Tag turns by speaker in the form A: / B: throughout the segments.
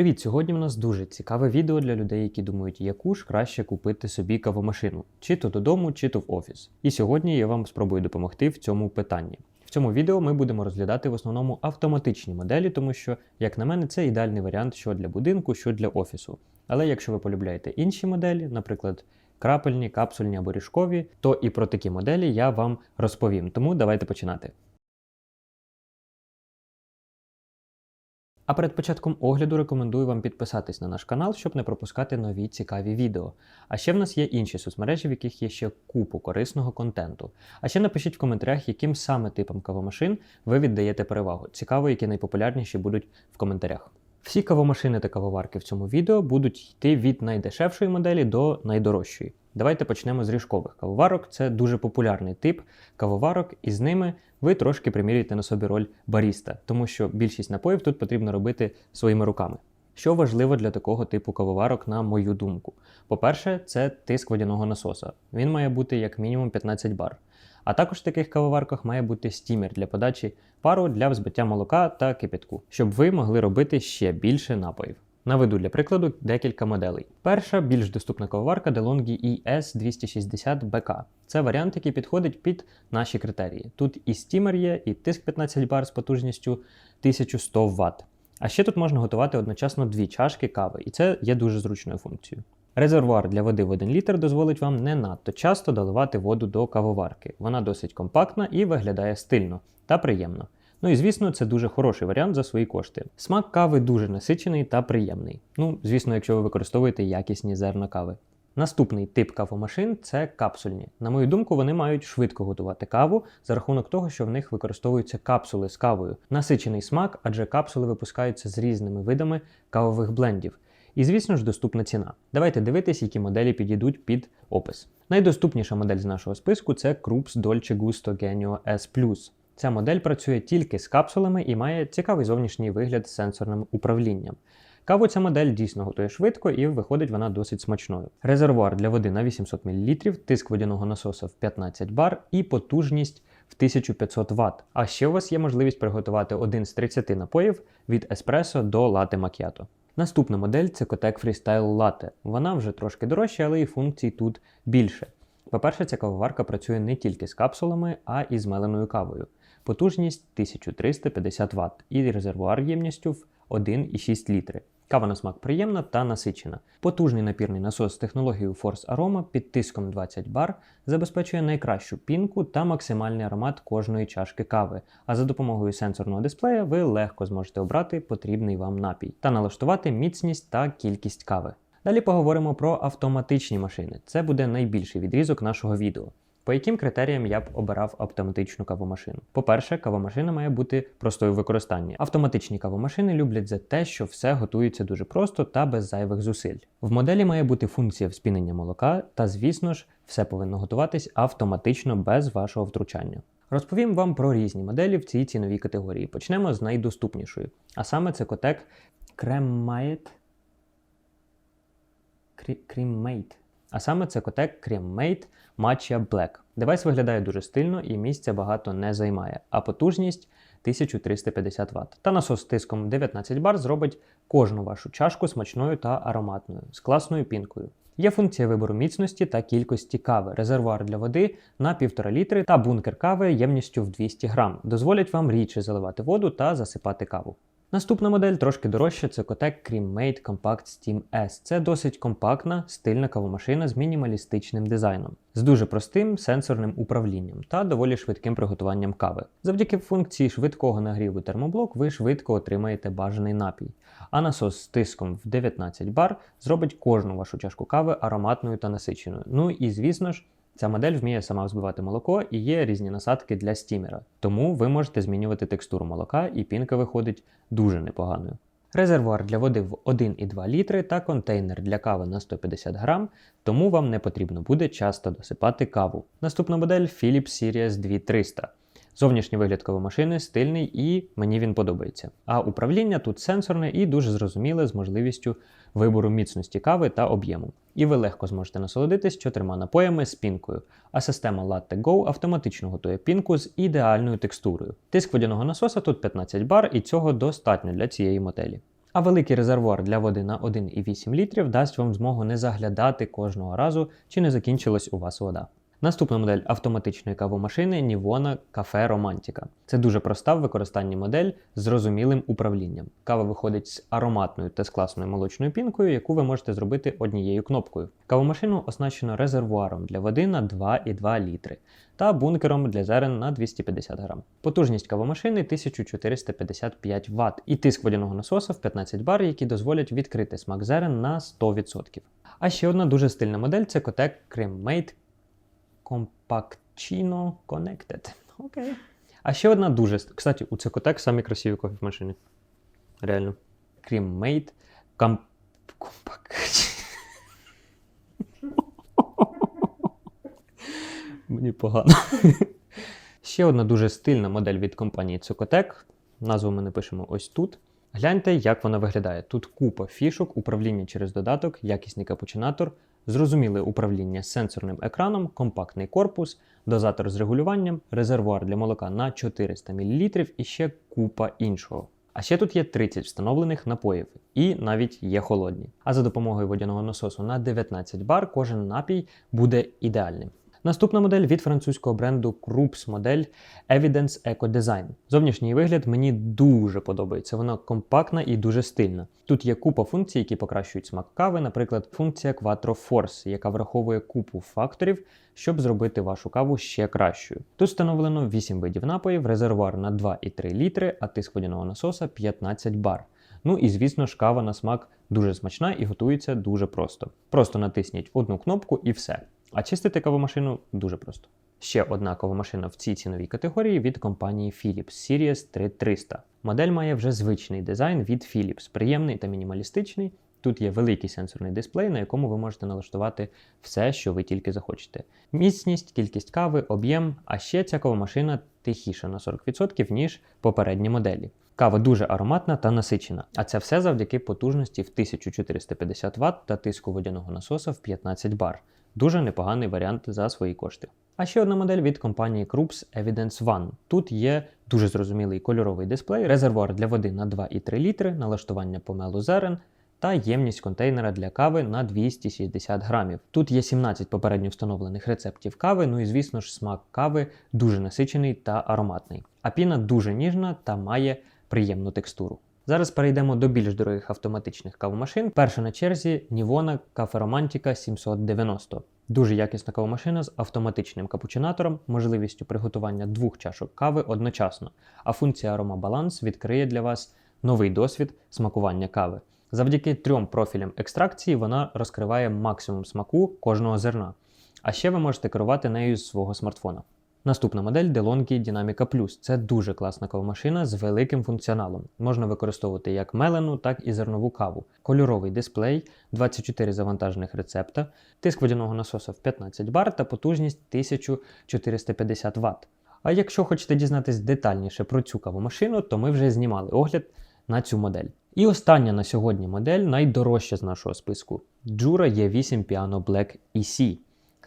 A: Привіт! Сьогодні в нас дуже цікаве відео для людей, які думають, яку ж краще купити собі кавомашину, чи то додому, чи то в офіс. І сьогодні я вам спробую допомогти в цьому питанні. В цьому відео ми будемо розглядати в основному автоматичні моделі, тому що, як на мене, це ідеальний варіант що для будинку, що для офісу. Але якщо ви полюбляєте інші моделі, наприклад, крапельні, капсульні або ріжкові, то і про такі моделі я вам розповім. Тому давайте починати. А перед початком огляду рекомендую вам підписатись на наш канал, щоб не пропускати нові цікаві відео. А ще в нас є інші соцмережі, в яких є ще купу корисного контенту. А ще напишіть в коментарях, яким саме типом кавомашин ви віддаєте перевагу. Цікаво, які найпопулярніші будуть в коментарях. Всі кавомашини та кавоварки в цьому відео будуть йти від найдешевшої моделі до найдорожчої. Давайте почнемо з ріжкових кавоварок. Це дуже популярний тип кавоварок, і з ними ви трошки примірюєте на собі роль баріста, тому що більшість напоїв тут потрібно робити своїми руками. Що важливо для такого типу кавоварок, на мою думку? По-перше, це тиск водяного насоса. Він має бути як мінімум 15 бар. А також в таких кавоварках має бути стімер для подачі пару для взбиття молока та кипятку, щоб ви могли робити ще більше напоїв. Наведу для прикладу декілька моделей. Перша більш доступна кавоварка DeLonghi ES260BK. Це варіант, який підходить під наші критерії. Тут і стімер є, і тиск 15 бар з потужністю 1100 Вт. А ще тут можна готувати одночасно дві чашки кави, і це є дуже зручною функцією. Резервуар для води в 1 літр дозволить вам не надто часто доливати воду до кавоварки. Вона досить компактна і виглядає стильно та приємно. Ну і звісно, це дуже хороший варіант за свої кошти. Смак кави дуже насичений та приємний. Ну, звісно, якщо ви використовуєте якісні зерна кави. Наступний тип кавомашин це капсульні. На мою думку, вони мають швидко готувати каву за рахунок того, що в них використовуються капсули з кавою. Насичений смак, адже капсули випускаються з різними видами кавових блендів. І, звісно ж, доступна ціна. Давайте дивитись, які моделі підійдуть під опис. Найдоступніша модель з нашого списку це Krups Dolce Gusto Genio S+. Ця модель працює тільки з капсулами і має цікавий зовнішній вигляд з сенсорним управлінням. Каву ця модель дійсно готує швидко і виходить вона досить смачною. Резервуар для води на 800 мл, тиск водяного насоса в 15 бар і потужність в 1500 Вт. А ще у вас є можливість приготувати один з 30 напоїв від еспресо до лате макіато. Наступна модель це Kotek Freestyle Latte. Вона вже трошки дорожча, але і функцій тут більше. По-перше, ця кавоварка працює не тільки з капсулами, а і з меленою кавою. Потужність 1350 Вт і резервуар ємністю в 1,6 літри. Кава на смак приємна та насичена. Потужний напірний насос з технологією Force Aroma під тиском 20 бар забезпечує найкращу пінку та максимальний аромат кожної чашки кави. А за допомогою сенсорного дисплея ви легко зможете обрати потрібний вам напій та налаштувати міцність та кількість кави. Далі поговоримо про автоматичні машини. Це буде найбільший відрізок нашого відео. По яким критеріям я б обирав автоматичну кавомашину? По-перше, кавомашина має бути простою в використанні. Автоматичні кавомашини люблять за те, що все готується дуже просто та без зайвих зусиль. В моделі має бути функція вспінення молока, та, звісно ж, все повинно готуватись автоматично без вашого втручання. Розповім вам про різні моделі в цій ціновій категорії. Почнемо з найдоступнішої. А саме це Kotek Cremate Cremate. А саме це Kotek Cremate Matcha Black. Девайс виглядає дуже стильно і місця багато не займає, а потужність 1350 Вт. Та насос тиском 19 бар зробить кожну вашу чашку смачною та ароматною, з класною пінкою. Є функція вибору міцності та кількості кави, резервуар для води на 1,5 літри та бункер кави ємністю в 200 грам. Дозволять вам рідше заливати воду та засипати каву. Наступна модель трошки дорожча, це Kotek Cremate Compact Steam S. Це досить компактна, стильна кавомашина з мінімалістичним дизайном, з дуже простим сенсорним управлінням та доволі швидким приготуванням кави. Завдяки функції швидкого нагріву термоблок ви швидко отримаєте бажаний напій. А насос з тиском в 19 бар зробить кожну вашу чашку кави ароматною та насиченою. Ну і звісно ж. Ця модель вміє сама взбивати молоко і є різні насадки для стімера, тому ви можете змінювати текстуру молока, і пінка виходить дуже непоганою. Резервуар для води в 1,2 літри та контейнер для кави на 150 грам, тому вам не потрібно буде часто досипати каву. Наступна модель Philips Series 2300. Зовнішній вигляд кавомашини стильний і мені він подобається. А управління тут сенсорне і дуже зрозуміле з можливістю вибору міцності кави та об'єму. І ви легко зможете насолодитись чотирма напоями з пінкою. А система Latte Go автоматично готує пінку з ідеальною текстурою. Тиск водяного насоса тут 15 бар, і цього достатньо для цієї моделі. А великий резервуар для води на 1,8 літрів дасть вам змогу не заглядати кожного разу, чи не закінчилась у вас вода. Наступна модель автоматичної кавомашини Nivona Cafe Romantica. Це дуже проста в використанні модель з зрозумілим управлінням. Кава виходить з ароматною та з класною молочною пінкою, яку ви можете зробити однією кнопкою. Кавомашину оснащено резервуаром для води на 2,2 літри та бункером для зерен на 250 грам. Потужність кавомашини 1455 Вт і тиск водяного насоса в 15 бар, які дозволять відкрити смак зерен на 100%. А ще одна дуже стильна модель це Kotek CreamMate Compactino Connected. Окей. А ще одна дуже. Кстати, у Цикотек самі красиві кофемашини. Реально. CreamMate Comp... Compact. Мені погано. Ще одна дуже стильна модель від компанії Цикотек. Назву ми напишемо ось тут. Гляньте, як вона виглядає. Тут купа фішок, управління через додаток, якісний капучинатор, зрозуміле управління з сенсорним екраном, компактний корпус, дозатор з регулюванням, резервуар для молока на 400 мл і ще купа іншого. А ще тут є 30 встановлених напоїв, і навіть є холодні. А за допомогою водяного насосу на 19 бар кожен напій буде ідеальним. Наступна модель від французького бренду Krups модель Evidence Eco Design. Зовнішній вигляд мені дуже подобається. Вона компактна і дуже стильна. Тут є купа функцій, які покращують смак кави, наприклад, функція Quattro Force, яка враховує купу факторів, щоб зробити вашу каву ще кращою. Тут встановлено 8 видів напоїв, резервуар на 2,3 літри, а тиск водяного насоса 15 бар. Ну і звісно ж, кава на смак дуже смачна і готується дуже просто. Просто натисніть одну кнопку і все. А чистити кавомашину дуже просто. Ще одна кавомашина в цій ціновій категорії від компанії Philips Series 3300. Модель має вже звичний дизайн від Philips, приємний та мінімалістичний. Тут є великий сенсорний дисплей, на якому ви можете налаштувати все, що ви тільки захочете. Міцність, кількість кави, об'єм, а ще ця кавомашина тихіша на 40%, ніж попередні моделі. Кава дуже ароматна та насичена, а це все завдяки потужності в 1450 Вт та тиску водяного насоса в 15 бар. Дуже непоганий варіант за свої кошти. А ще одна модель від компанії Krups Evidence One. Тут є дуже зрозумілий кольоровий дисплей, резервуар для води на 2,3 літри, налаштування помелу зерен та ємність контейнера для кави на 260 грамів. Тут є 17 попередньо встановлених рецептів кави, ну і звісно ж смак кави дуже насичений та ароматний. А піна дуже ніжна та має приємну текстуру. Зараз перейдемо до більш дорогих автоматичних кавомашин. Перша на черзі Nivona Cafe Romantica 790. Дуже якісна кавомашина з автоматичним капучинатором, можливістю приготування двох чашок кави одночасно, а функція аромабаланс відкриє для вас новий досвід смакування кави. Завдяки трьом профілям екстракції вона розкриває максимум смаку кожного зерна. А ще ви можете керувати нею з свого смартфона. Наступна модель DeLonghi Dynamica Plus. Це дуже класна кавомашина з великим функціоналом. Можна використовувати як мелену, так і зернову каву. Кольоровий дисплей, 24 завантажених рецепта, тиск водяного насоса в 15 бар та потужність 1450 Вт. А якщо хочете дізнатись детальніше про цю кавомашину, то ми вже знімали огляд на цю модель. І остання на сьогодні модель найдорожча з нашого списку Jura E8 Piano Black EC.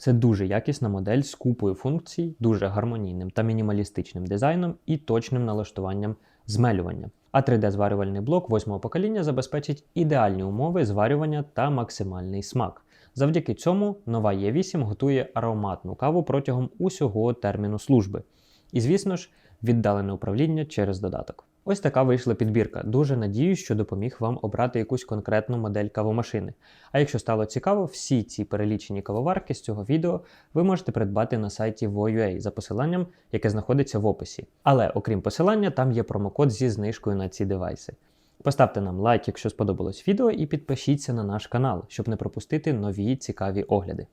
A: Це дуже якісна модель з купою функцій, дуже гармонійним та мінімалістичним дизайном і точним налаштуванням змелювання. А 3D-зварювальний блок восьмого покоління забезпечить ідеальні умови зварювання та максимальний смак. Завдяки цьому нова Е8 готує ароматну каву протягом усього терміну служби. І, звісно ж, віддалене управління через додаток. Ось така вийшла підбірка. Дуже надіюсь, що допоміг вам обрати якусь конкретну модель кавомашини. А якщо стало цікаво, всі ці перелічені кавоварки з цього відео ви можете придбати на сайті Vo.ua за посиланням, яке знаходиться в описі. Але окрім посилання, там є промокод зі знижкою на ці девайси. Поставте нам лайк, якщо сподобалось відео, і підпишіться на наш канал, щоб не пропустити нові цікаві огляди.